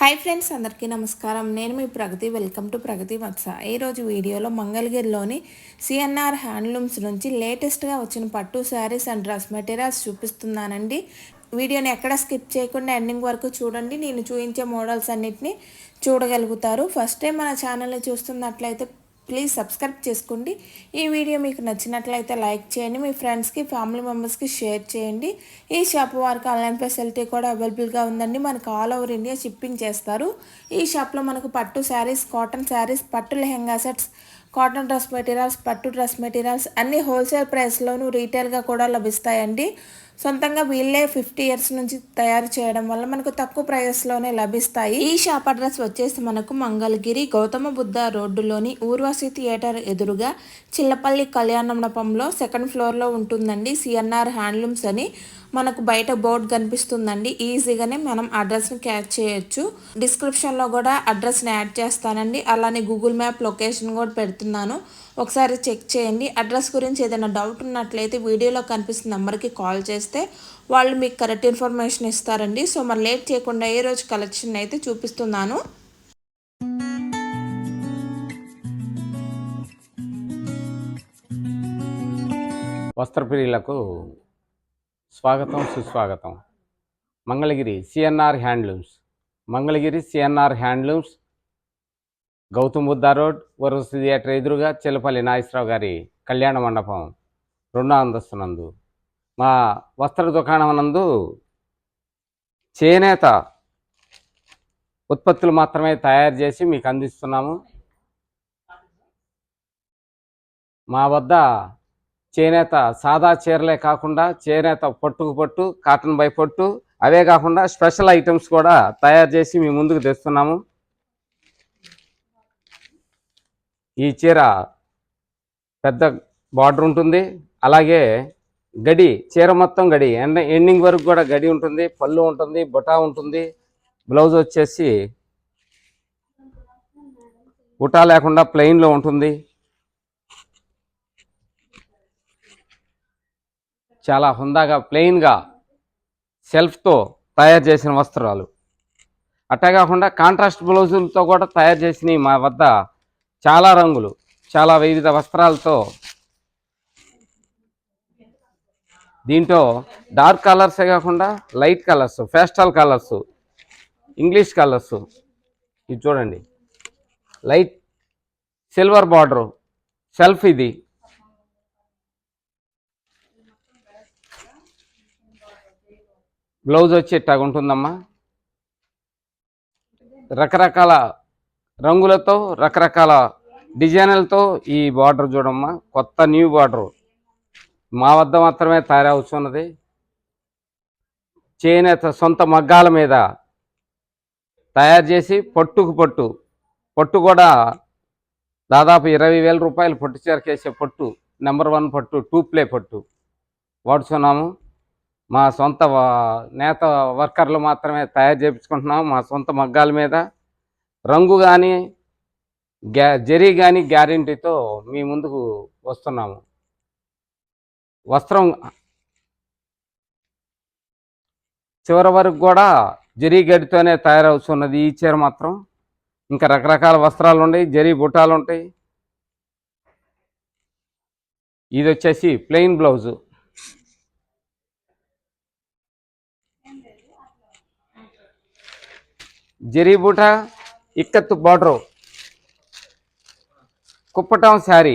Hi friends అందరికీ నమస్కారం. నేను మీ ప్రగతి వెల్కమ్ టు ప్రగతి మత్స ఈరోజు వీడియోలో మంగళగిరిలోని సిఎన్ఆర్ హ్యాండ్లూమ్స్ నుంచి లేటెస్ట్గా వచ్చిన పట్టు శారీస్ అండ్ డ్రెస్ మెటీరియల్స్ చూపిస్తున్నానండి. వీడియోని ఎక్కడ స్కిప్ చేయకుండా ఎండింగ్ వరకు చూడండి. నేను చూపించే మోడల్స్ అన్నిటిని చూడగలుగుతారు. ఫస్ట్ టైం మన ఛానల్ని చూస్తున్నట్లయితే ప్లీజ్ సబ్స్క్రైబ్ చేసుకోండి. ఈ వీడియో మీకు నచ్చినట్లయితే లైక్ చేయండి. మీ ఫ్రెండ్స్కి ఫ్యామిలీ మెంబర్స్కి షేర్ చేయండి. ఈ షాప్ వారికి ఆన్లైన్ ఫెసిలిటీ కూడా అవైలబుల్గా ఉందండి. మనకు ఆల్ ఓవర్ ఇండియా షిప్పింగ్ చేస్తారు. ఈ షాప్లో మనకు పట్టు శారీస్ కాటన్ శారీస్ పట్టు lehenga sets cotton dress materials పట్టు డ్రెస్ మెటీరియల్స్ అన్నీ హోల్సేల్ ప్రైస్లోనూ రీటైల్గా కూడా లభిస్తాయండి. సొంతంగా వీళ్ళే ఫిఫ్టీ ఇయర్స్ నుంచి తయారు చేయడం వల్ల మనకు తక్కువ ప్రైజెస్లోనే లభిస్తాయి. ఈ షాప్ అడ్రస్ వచ్చేసి మనకు మంగళగిరి గౌతమ బుద్ధ రోడ్డులోని ఊర్వశి థియేటర్ ఎదురుగా చిల్లపల్లి కళ్యాణమండపంలో సెకండ్ ఫ్లోర్లో ఉంటుందండి. సిఎన్ఆర్ హ్యాండ్లూమ్స్ అని మనకు బయట బోర్డు కనిపిస్తుందండి. ఈజీగానే మనం అడ్రస్ని క్యాచ్ చేయొచ్చు. డిస్క్రిప్షన్లో కూడా అడ్రస్ని యాడ్ చేస్తానండి. అలానే గూగుల్ మ్యాప్ లొకేషన్ కూడా పెడుతున్నాను. ఒకసారి చెక్ చేయండి. అడ్రస్ గురించి ఏదైనా డౌట్ ఉన్నట్లయితే వీడియోలో కనిపిస్తున్న నెంబర్కి కాల్ చేస్తే వాళ్ళు మీకు కరెక్ట్ ఇన్ఫర్మేషన్ ఇస్తారండి. సో మరి లేట్ చేయకుండా ఏ రోజు కలెక్షన్ అయితే చూపిస్తున్నాను. వస్త్రప్రియులకు స్వాగతం సుస్వాగతం. Mangalagiri CNR handlooms Mangalagiri CNR handlooms Gautam Buddha road వరుస థియేటర్ ఎదురుగా చిల్లపల్లి నాగేశ్వరరావు గారి కళ్యాణ మండపం రెండో అంతస్తునందు మా వస్త్ర దుకాణం నందు చేనేత ఉత్పత్తులు మాత్రమే తయారు చేసి మీకు అందిస్తున్నాము. మా వద్ద చేనేత సాదా చీరలే కాకుండా చేనేత పట్టుకు పట్టు కాటన్ బై పట్టు అవే కాకుండా స్పెషల్ ఐటమ్స్ కూడా తయారు చేసి మీ ముందుకు తెస్తున్నాము. ఈ చీర పెద్ద బార్డర్ ఉంటుంది. అలాగే గడి చీర మొత్తం గడి. ఎండ ఎండింగ్ వరకు కూడా గడి ఉంటుంది. పళ్ళు ఉంటుంది బుటా ఉంటుంది. బ్లౌజ్ వచ్చేసి బుటా లేకుండా ప్లెయిన్లో ఉంటుంది. చాలా హుందాగా ప్లెయిన్గా సెల్ఫ్తో తయారు చేసిన వస్త్రాలు. అట్టే కాకుండా కాంట్రాస్ట్ బ్లౌజులతో కూడా తయారు చేసినవి మా వద్ద చాలా రంగులు చాలా వివిధ వస్త్రాలతో. దీంట్లో డార్క్ కలర్సే కాకుండా light colours pastel colours English colours. ఇది చూడండి. లైట్ సిల్వర్ బార్డరు సెల్ఫ్ ఇది. బ్లౌజ్ వచ్చి ఇట్టాగా రకరకాల రంగులతో రకరకాల డిజైన్లతో ఈ బార్డర్ చూడమ్మా. కొత్త న్యూ బార్డర్. మా వద్ద మాత్రమే తయారవుతున్నది చేనేత సొంత మగ్గాల మీద తయారు చేసి పట్టుకు పట్టు. పట్టు కూడా దాదాపు ఇరవై వేల రూపాయలు పట్టు చేరకేసే పట్టు. నెంబర్ వన్ పట్టు టూ ప్లే పట్టు. వాడుతున్నాము మా సొంత నేత వర్కర్లు మాత్రమే తయారు చేయించుకుంటున్నాము మా సొంత మగ్గాల మీద రంగు కానీ గ్యా జరీ కానీ గ్యారంటీతో మీ ముందుకు వస్తున్నాము. వస్త్రం చివరి వరకు కూడా జరీ గడితోనే తయారవుతున్నది. ఈ చీర మాత్రం ఇంకా రకరకాల వస్త్రాలు ఉన్నాయి. జరీ బుట్టాలు ఉంటాయి. ఇది వచ్చేసి ప్లెయిన్ బ్లౌజు. జరీ బుటా ఇక్కత్తు బార్డరు. కుప్పటం శారీ.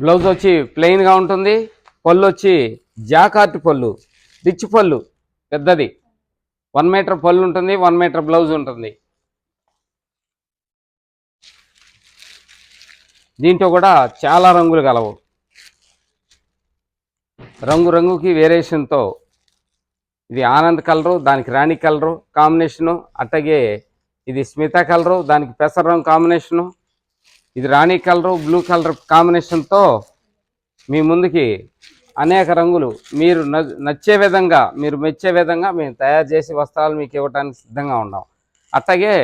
బ్లౌజ్ వచ్చి ప్లెయిన్గా ఉంటుంది. పళ్ళు వచ్చి జాకార్ట్ పళ్ళు. రిచ్ పళ్ళు. పెద్దది. వన్ మీటర్ పళ్ళు ఉంటుంది. వన్ మీటర్ బ్లౌజ్ ఉంటుంది. దీంట్లో కూడా చాలా రంగులు కలవు రంగు రంగుకి వేరియేషన్తో ఇది ఆనంద్ కలరు దానికి రాణి కలరు కాంబినేషను అట్టగే ఇది స్మిత కలరు దానికి పెసర రంగు కాంబినేషను. ఇది రాణి కలరు బ్లూ కలర్ కాంబినేషన్తో మీ ముందుకి అనేక రంగులు. మీరు నచ్చే విధంగా మీరు మెచ్చే విధంగా మేము తయారు చేసి వస్త్రాలు మీకు ఇవ్వడానికి సిద్ధంగా ఉన్నాం. అట్టగే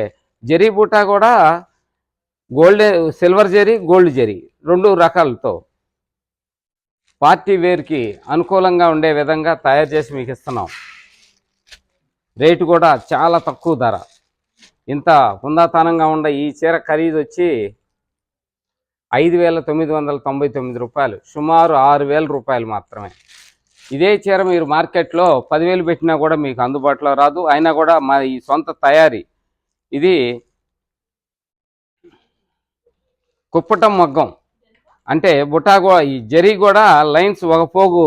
జరీ బూటా కూడా gold silver zari gold zari రెండు రకాలతో. పార్టీ వేర్కి అనుకూలంగా ఉండే విధంగా తయారు చేసి మీకు ఇస్తున్నాం. రేటు కూడా చాలా తక్కువ ధర. ఇంత హుందాతనంగా ఉండే ఈ చీర ఖరీదు వచ్చి ఐదు వేల తొమ్మిది వందల తొంభై తొమ్మిది రూపాయలు. సుమారు ఆరు వేల రూపాయలు మాత్రమే. ఇదే చీర మీరు మార్కెట్లో పదివేలు పెట్టినా కూడా మీకు అందుబాటులో రాదు. అయినా కూడా మా ఈ సొంత తయారీ. ఇది కుప్పటం మగ్గం. అంటే బుటా కూడా ఈ జరీ కూడా లైన్స్ ఒక పోగు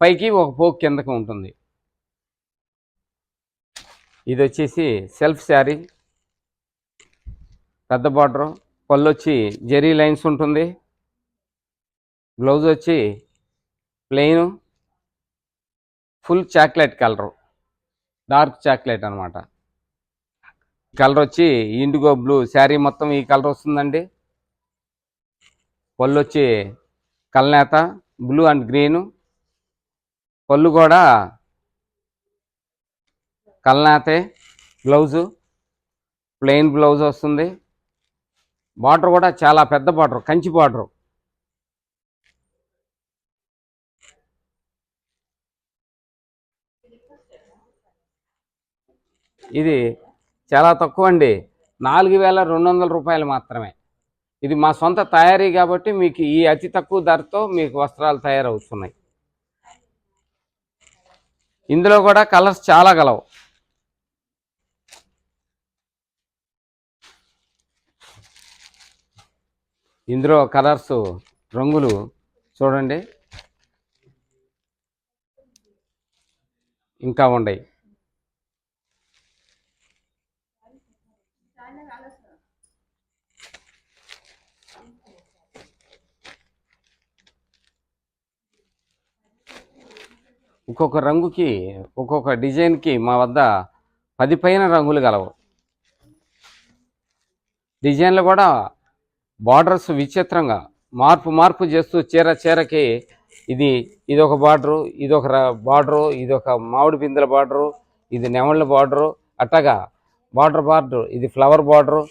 పైకి ఒక పోగు కిందకి ఉంటుంది. ఇది వచ్చేసి సెల్ఫ్ శారీ. పెద్ద బార్డర్. పళ్ళు వచ్చి జెరీ లైన్స్ ఉంటుంది. బ్లౌజ్ వచ్చి plain. Full chocolate colour. Dark chocolate అనమాట కలర్ వచ్చి ఇండిగో బ్లూ. శారీ మొత్తం ఈ కలర్ వస్తుందండి పళ్ళు వచ్చి కల్నేత. Blue and green. పళ్ళు కూడా కల్నాతే బ్లౌజు ప్లెయిన్ బ్లౌజ్ వస్తుంది. బార్డర్ కూడా చాలా పెద్ద బార్డర్ కంచి బార్డర్. ఇది చాలా తక్కువ అండి. నాలుగు వేల రెండు వందల రూపాయలు మాత్రమే. ఇది మా సొంత తయారీ కాబట్టి మీకు ఈ అతి తక్కువ ధరతో మీకు వస్త్రాలు తయారవుతున్నాయి. ఇందులో కూడా కలర్స్ చాలా గలవు. ఇందులో కలర్స్ రంగులు చూడండి. ఇంకా ఉన్నాయి. ఒక్కొక్క రంగుకి ఒక్కొక్క డిజైన్కి మా వద్ద పది పైన రంగులు గలవు. డిజైన్లు కూడా బార్డర్స్ విచిత్రంగా మార్పు మార్పు చేస్తూ చీర చీరకి ఇది ఇది ఒక బార్డరు ఇది ఒక బార్డరు ఇది ఒక మామిడి పిందెల బార్డరు ఇది నెమళ్ళ బార్డరు అట్టగా బార్డర్ బార్డర్ ఇది ఫ్లవర్ బార్డరు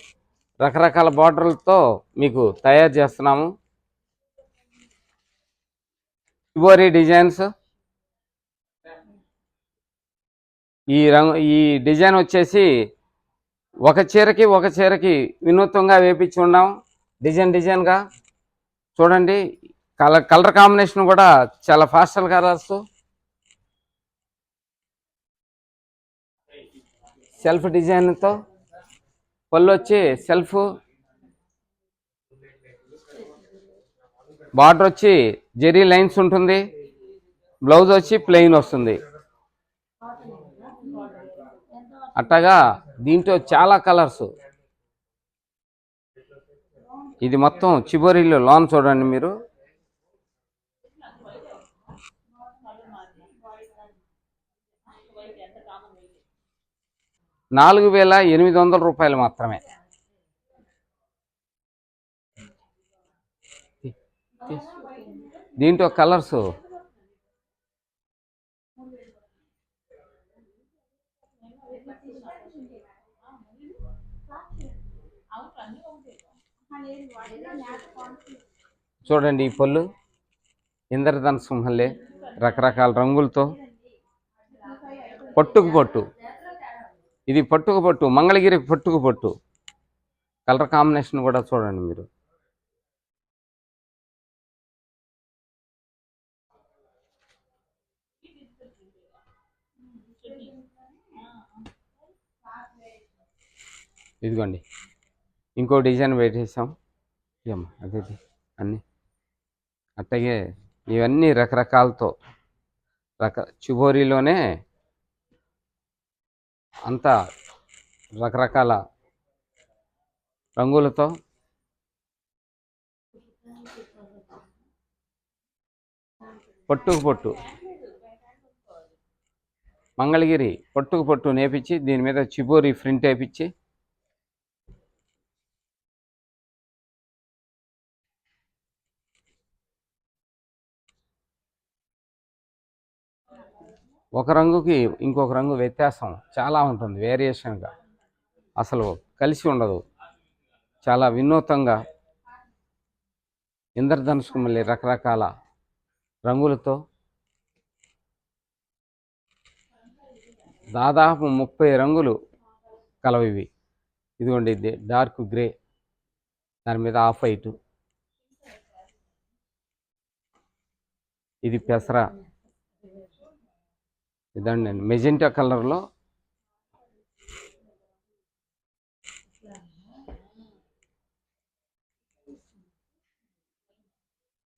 రకరకాల బార్డర్లతో మీకు తయారు చేస్తున్నాము. Ivory designs. ఈ రంగు ఈ డిజైన్ వచ్చేసి ఒక చీరకి ఒక చీరకి వినూత్నంగా వేపించి ఉన్నాం. డిజైన్ డిజైన్గా చూడండి. కలర్ కలర్ కాంబినేషన్ కూడా చాలా ఫాస్టల్ కలర్స్. సెల్ఫ్ డిజైన్తో పళ్ళు వచ్చి సెల్ఫ్. బార్డర్ వచ్చి జెరీ లైన్స్ ఉంటుంది. బ్లౌజ్ వచ్చి ప్లెయిన్ వస్తుంది. అట్టగా దీంట్లో చాలా కలర్స్. ఇది మొత్తం చివరిలో లోన్ చూడండి మీరు. నాలుగు వేల ఎనిమిది వందల రూపాయలు మాత్రమే. దీంట్లో కలర్సు చూడండి ఈ పళ్ళు. ఇంద్రధనసు రకరకాల రంగులతో. పట్టుకు పట్టు. ఇది పట్టుకు పట్టు మంగళగిరి పట్టుకు పట్టు. కలర్ కాంబినేషన్ కూడా చూడండి మీరు. ఇదిగోండి. ఇంకో డిజైన్ పెట్టేసాం ఏమో అదే అన్నీ. అట్టగే ఇవన్నీ రకరకాలతో రక చుబోరీలోనే అంతా రకరకాల రంగులతో పొట్టుకు పొట్టు మంగళగిరి పొట్టుకు పొట్టు నేపించి దీని మీద చిబోరి ప్రింట్ వేపించి ఒక రంగుకి ఇంకొక రంగు వ్యత్యాసం చాలా ఉంటుంది వేరియేషన్గా అసలు కలిసి ఉండదు. చాలా వినూతంగా ఇంద్రధనుసుకు మళ్ళీ రకరకాల రంగులతో దాదాపు ముప్పై రంగులు కలవివి. ఇవి ఇదిగోండి ఇది డార్క్ గ్రే. దాని మీద ఆఫ్ వైట్. ఇది పెసర. ఇదండి మెజెంటా కలర్లో.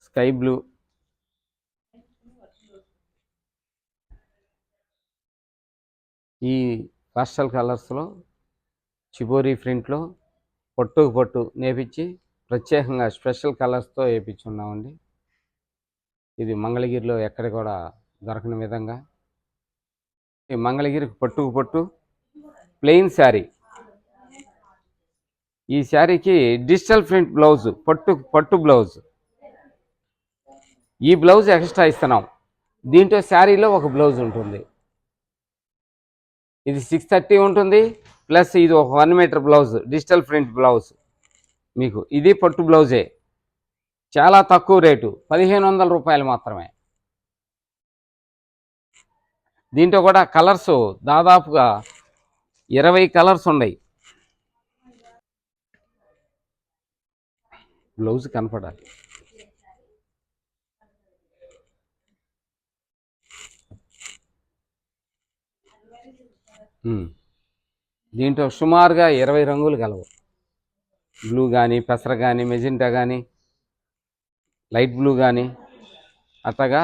Sky blue. ఈ పాస్టల్ కలర్స్లో చిబోరీ ప్రింట్లో పొట్టుకు పొట్టు నేపించి ప్రత్యేకంగా స్పెషల్ కలర్స్తో వేయించున్నామండి ఇది మంగళగిరిలో ఎక్కడ కూడా దొరకని విధంగా. ఈ మంగళగిరికి పట్టుకు పట్టు ప్లెయిన్ శారీ ఈ శారీకి డిజిటల్ ప్రింట్ బ్లౌజ్ పట్టు పట్టు బ్లౌజ్ ఈ బ్లౌజ్ ఎక్స్ట్రా ఇస్తున్నాం. దీంట్లో శారీలో ఒక బ్లౌజ్ ఉంటుంది. ఇది సిక్స్ థర్టీ ఉంటుంది ప్లస్ ఇది ఒక one metre blouse digital print blouse మీకు ఇది పట్టు బ్లౌజే చాలా తక్కువ రేటు పదిహేను వందల రూపాయలు మాత్రమే. దీంట్లో కూడా కలర్స్ దాదాపుగా ఇరవై కలర్స్ ఉన్నాయి. బ్లౌజ్ కనపడాలి. దీంట్లో సుమారుగా ఇరవై రంగులు కలవు బ్లూ కానీ పెసర కానీ మెజెంటా కానీ లైట్ బ్లూ కానీ అట్లాగా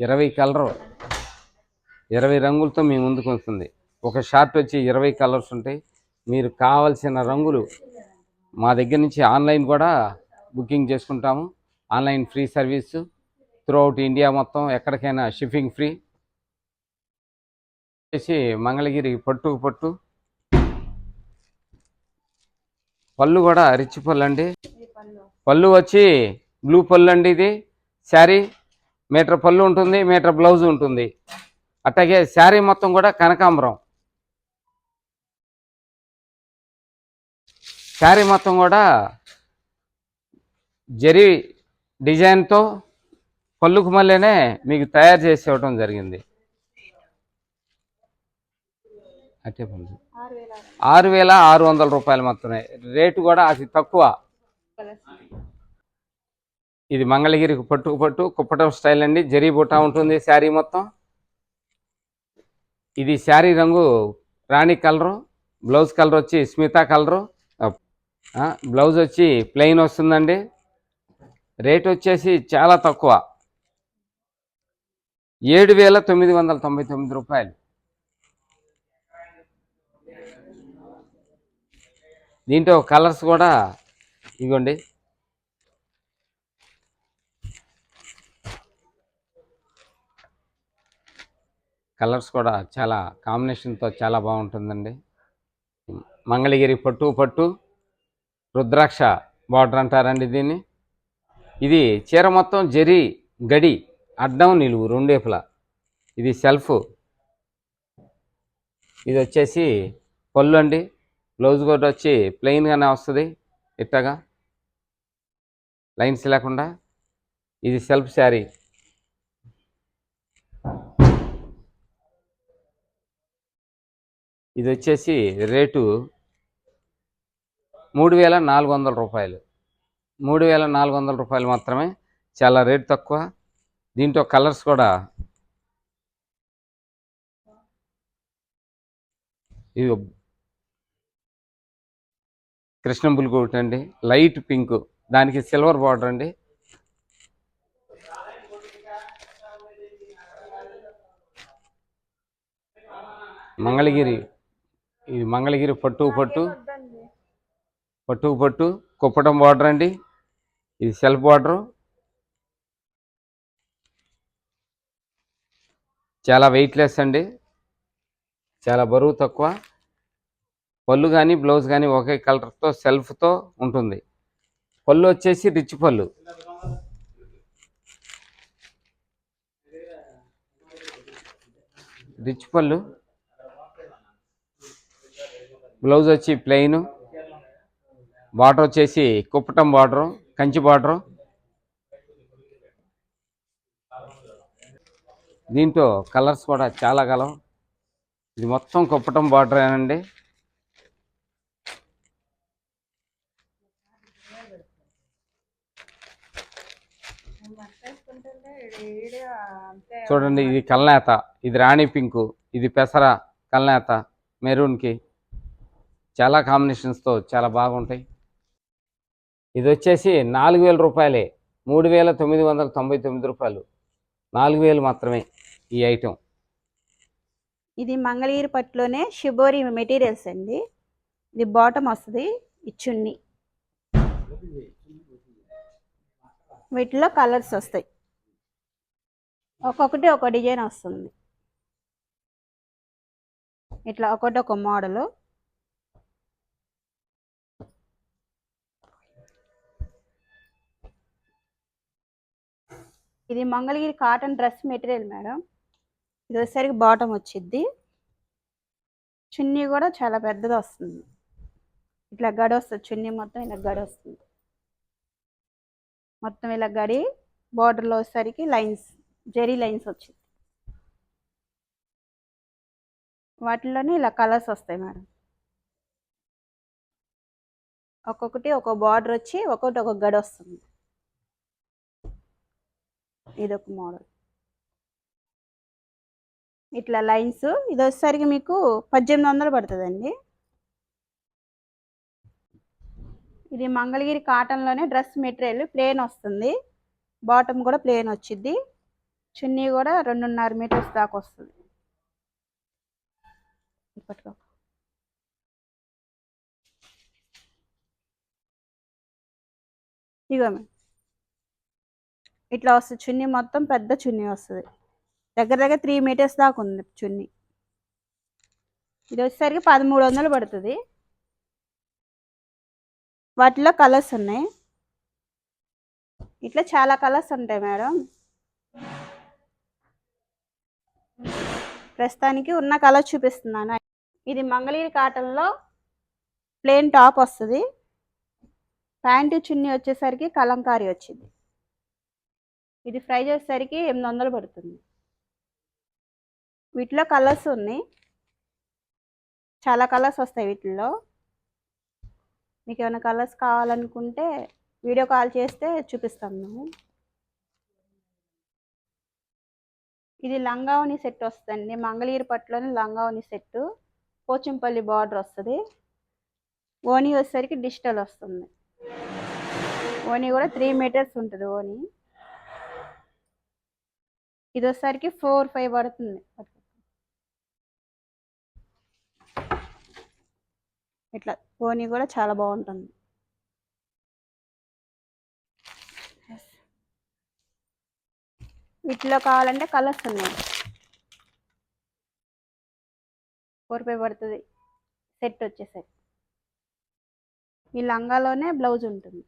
ఇరవై కలరు. ఇరవై రంగులతో మీ ముందుకు వస్తుంది. ఒక షార్ట్ వచ్చి ఇరవై కలర్స్ ఉంటాయి. మీరు కావలసిన రంగులు మా దగ్గర నుంచి ఆన్లైన్ కూడా బుకింగ్ చేసుకుంటాము. Online free service throughout India మొత్తం ఎక్కడికైనా షిప్పింగ్ ఫ్రీ. వచ్చేసి మంగళగిరి పట్టుకు పట్టు. పళ్ళు కూడా రిచ్ పళ్ళు అండి. పళ్ళు వచ్చి బ్లూ పళ్ళు అండి ఇది. శారీ మీటర్ పళ్ళు ఉంటుంది మీటర్ బ్లౌజ్ ఉంటుంది. అట్లాగే శారీ మొత్తం కూడా కనకాంబరం. శారీ మొత్తం కూడా జరీ డిజైన్తో పళ్ళుకు మళ్ళీనే మీకు తయారు చేసి ఇవ్వడం జరిగింది. అట్టే పళ్ళు. ఆరు వేల ఆరు వందల. రూపాయలు మాత్రమే. రేటు కూడా అతి తక్కువ. ఇది మంగళగిరికి పట్టుకు పట్టు కుప్పటం స్టైల్ అండి. జరీ ఉంటుంది శారీ మొత్తం. ఇది శారీ రంగు రాణి కలరు బ్లౌజ్ కలర్ వచ్చి స్మితా కలరు. బ్లౌజ్ వచ్చి ప్లెయిన్ వస్తుందండి. రేట్ వచ్చేసి చాలా తక్కువ. ఏడు వేల తొమ్మిది వందల తొంభై తొమ్మిది రూపాయలు. దీంట్లో కలర్స్ కూడా ఇవ్వండి. కలర్స్ కూడా చాలా కాంబినేషన్తో చాలా బాగుంటుందండి. మంగళగిరి పట్టు పట్టు రుద్రాక్ష బార్డర్ అంటారండి దీన్ని. ఇది చీర మొత్తం జరి గడి అడ్డం నిలువు రెండేపులా ఇది సెల్ఫ్. ఇది వచ్చేసి పళ్ళు అండి. బ్లౌజ్ కూడా వచ్చి ప్లెయిన్గానే వస్తుంది ఇట్టగా. లైన్స్ లేకుండా. ఇది సెల్ఫ్ శారీ. ఇది వచ్చేసి రేటు మూడు వేల నాలుగు వందల రూపాయలు. మూడు వేల నాలుగు వందల రూపాయలు మాత్రమే. చాలా రేట్ తక్కువ. దీంట్లో కలర్స్ కూడా ఇది కృష్ణ బుల్గు ఒకటి అండి. Light pink. దానికి సిల్వర్ బార్డర్ అండి. మంగళగిరి ఇది మంగళగిరి పట్టు పట్టు. పట్టు పట్టు కుప్పటం బార్డర్ అండి. ఇది సెల్ఫ్ బార్డరు చాలా వెయిట్లెస్ అండి. చాలా బరువు తక్కువ. పళ్ళు కానీ బ్లౌజ్ కానీ ఒకే కలర్తో సెల్ఫ్తో ఉంటుంది. పళ్ళు వచ్చేసి రిచ్ పళ్ళు. రిచ్ పళ్ళు. బ్లౌజ్ వచ్చి ప్లెయిన్ బార్డర్ వచ్చేసి కుప్పటం బార్డరు కంచి బార్డరు దీంతో కలర్స్ కూడా చాలా కలవు ఇది మొత్తం కుప్పటం బార్డరేనండి చూడండి ఇది కల్నేత. ఇది రాణి పింకు ఇది పెసర కల్నేత. మెరూన్కి చాలా కాంబినేషన్స్తో చాలా బాగుంటాయి. ఇది వచ్చేసి నాలుగు వేల రూపాయలే. మూడు వేల తొమ్మిది వందల తొంభై తొమ్మిది రూపాయలు. నాలుగు వేలు మాత్రమే ఈ ఐటెం ఇది మంగళగిరి పట్టులోనే షిబోరి మెటీరియల్స్ అండి. ఇది బాటమ్ వస్తుంది ఇచ్చున్ని వీటిలో కలర్స్ వస్తాయి. ఒక్కొక్కటి ఒక డిజైన్ వస్తుంది. ఇట్లా ఒకటి ఒక మోడల్ ఇది Mangalagiri cotton dress material madam. ఇది వచ్చేసరికి బాటమ్ వచ్చిద్ది. చున్నీ కూడా చాలా పెద్దది వస్తుంది. ఇట్లా గడి వస్తుంది చున్నీ మొత్తం ఇలా గడి వస్తుంది. మొత్తం ఇలా గడి బార్డర్లో వచ్చేసరికి లైన్స్ జెరీ లైన్స్ వచ్చింది. వాటిలోనే ఇలా కలర్స్ వస్తాయి మేడం. ఒక్కొక్కటి ఒక బార్డర్ వచ్చి ఒక్కొక్కటి ఒక గడి వస్తుంది. ఇదొక మోడల్. ఇట్లా లైన్స్ ఇది వచ్చేసరికి మీకు పద్దెనిమిది వందలు పడుతుందండి. ఇది మంగళగిరి కాటన్లోనే డ్రెస్ మెటీరియల్ ప్లేన్ వస్తుంది. బాటమ్ కూడా ప్లేన్ వచ్చింది చున్నీ కూడా రెండున్నర మీటర్స్ దాకా వస్తుంది. ఇగో మేడం ఇట్లా వస్తుంది. చున్నీ మొత్తం పెద్ద చున్నీ వస్తుంది. దగ్గర దగ్గర త్రీ మీటర్స్ దాకా ఉంది చున్నీ. ఇది వచ్చేసరికి పదమూడు వందలు పడుతుంది. వాటిలో కలర్స్ ఉన్నాయి. ఇట్లా చాలా కలర్స్ ఉంటాయి మేడం. ప్రస్తుతానికి ఉన్న కలర్ చూపిస్తున్నాను. ఇది మంగళగిరి కాటన్లో ప్లేన్ టాప్ వస్తుంది. ప్యాంటు చున్నీ వచ్చేసరికి కలంకారీ వచ్చింది. ఇది ఫ్రై చేసేసరికి ఎనిమిది వందలు పడుతుంది. వీటిలో కలర్స్ ఉన్నాయి. చాలా కలర్స్ వస్తాయి వీటిల్లో. మీకు ఏమైనా కలర్స్ కావాలనుకుంటే వీడియో కాల్ చేస్తే చూపిస్తాం మేము. ఇది లంగావని సెట్ వస్తుంది మంగళగిరి పట్టులోని లంగావని సెట్. పోచంపల్లి బార్డర్ వస్తుంది. ఓనీ వచ్చేసరికి డిజిటల్ వస్తుంది. ఓనీ కూడా త్రీ మీటర్స్ ఉంటుంది ఓనీ. ఇది వచ్చేసరికి ఫోర్ ఫైవ్ పడుతుంది. ఇట్లా పోనీ కూడా చాలా బాగుంటుంది. వీటిలో కావాలంటే కలర్స్ ఉన్నాయి. ఫోర్ ఫైవ్ పడుతుంది. సెట్ వచ్చేసరికి. ఈ లంగాలోనే బ్లౌజ్ ఉంటుంది.